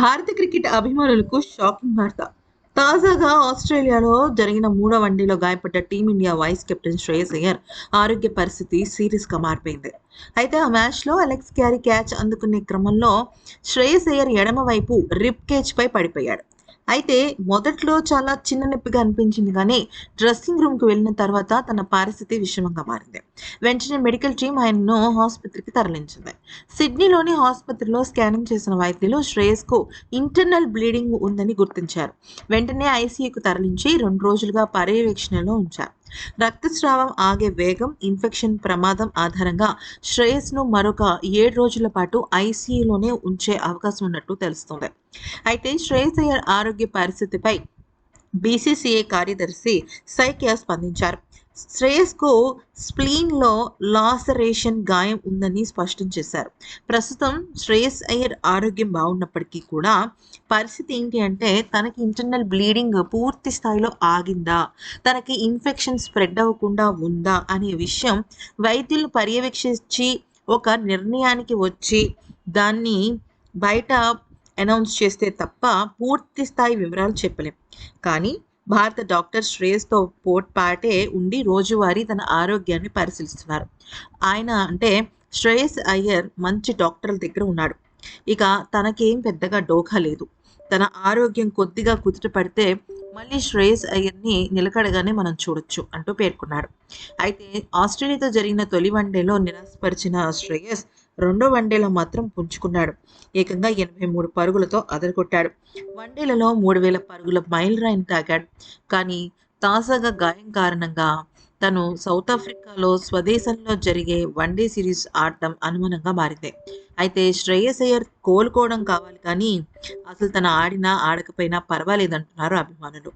భారత క్రికెట్ అభిమానులకు షాకింగ్ వార్త. తాజాగా ఆస్ట్రేలియాలో జరిగిన మూడో వన్డేలో గాయపడ్డ Team India vice captain Shreyas Iyer ఆరోగ్య పరిస్థితి సీరియస్గా మారిపోయింది. అయితే ఆ మ్యాచ్లో అలెక్స్ క్యారీ క్యాచ్ అందుకునే క్రమంలో శ్రేయస్ అయ్యర్ ఎడమవైపు రిప్ రిప్ కేజ్పై పడిపోయాడు. అయితే మొదట్లో చాలా చిన్న నొప్పిగా అనిపించింది కానీ డ్రెస్సింగ్ రూమ్కి వెళ్ళిన తర్వాత తన పరిస్థితి విషమంగా మారింది. వెంటనే మెడికల్ టీం ఆయనను ఆసుపత్రికి తరలించింది. సిడ్నీలోని ఆసుపత్రిలో స్కానింగ్ చేసిన వైద్యులు శ్రేయస్కు ఇంటర్నల్ బ్లీడింగ్ ఉందని గుర్తించారు. వెంటనే ఐసీయూకు తరలించి రెండు రోజులుగా పర్యవేక్షణలో ఉంచారు. రక్తస్రావం ఆగే వేగం ఇన్ఫెక్షన్ ప్రమాదం ఆధారంగా శ్రేయస్ను మరొక ఏడు రోజుల పాటు ఐసీయూలోనే ఉంచే అవకాశం ఉన్నట్టు తెలుస్తుంది. అయితే శ్రేయస్ అయ్యర్ ఆరోగ్య పరిస్థితిపై బీసీసీఐ కార్యదర్శి సైకియా స్పందించారు. శ్రేయస్కు స్ప్లీన్లో లాసరేషన్ గాయం ఉందని స్పష్టం చేశారు. ప్రస్తుతం శ్రేయస్ అయ్యర్ ఆరోగ్యం బాగున్నప్పటికీ కూడా పరిస్థితి ఏంటి అంటే తనకి ఇంటర్నల్ బ్లీడింగ్ పూర్తి స్థాయిలో ఆగిందా? తనకి ఇన్ఫెక్షన్ స్ప్రెడ్ అవ్వకుండా ఉందా? అనే విషయం వైద్యులు పర్యవేక్షించి ఒక నిర్ణయానికి వచ్చి దాన్ని బయట అనౌన్స్ చేస్తే తప్ప పూర్తి స్థాయి వివరాలు చెప్పలేం. కానీ భారత డాక్టర్ శ్రేయస్తో పోట్పాటే ఉండి రోజువారీ తన ఆరోగ్యాన్ని పరిశీలిస్తున్నారు. ఆయన అంటే శ్రేయస్ అయ్యర్ మంచి డాక్టర్ల దగ్గర ఉన్నాడు. ఇక తనకేం పెద్దగా డోకా లేదు. తన ఆరోగ్యం కొద్దిగా కుదుట పడితే మళ్ళీ శ్రేయస్ అయ్యర్ని నిలకడగానే మనం చూడొచ్చు అంటూ పేర్కొన్నాడు అయితే ఆస్ట్రేలియాతో జరిగిన తొలి వన్డేలో నిరాశపరిచిన శ్రేయస్ రెండో వన్డేలో మాత్రం పుంజుకున్నాడు. ఏకంగా ఎనభై మూడు పరుగులతో అదరగొట్టాడు. వన్డేలలో మూడు వేల పరుగుల మైల్ రాయిని తాగాడు. కానీ తాజాగా గాయం కారణంగా తను సౌత్ ఆఫ్రికాలో స్వదేశంలో జరిగే వన్డే సిరీస్ ఆడటం అనుమానంగా మారింది. అయితే శ్రేయస్ అయ్యర్ కోలుకోవడం కావాలి కానీ అసలు తను ఆడినా ఆడకపోయినా పర్వాలేదంటున్నారు అభిమానులు.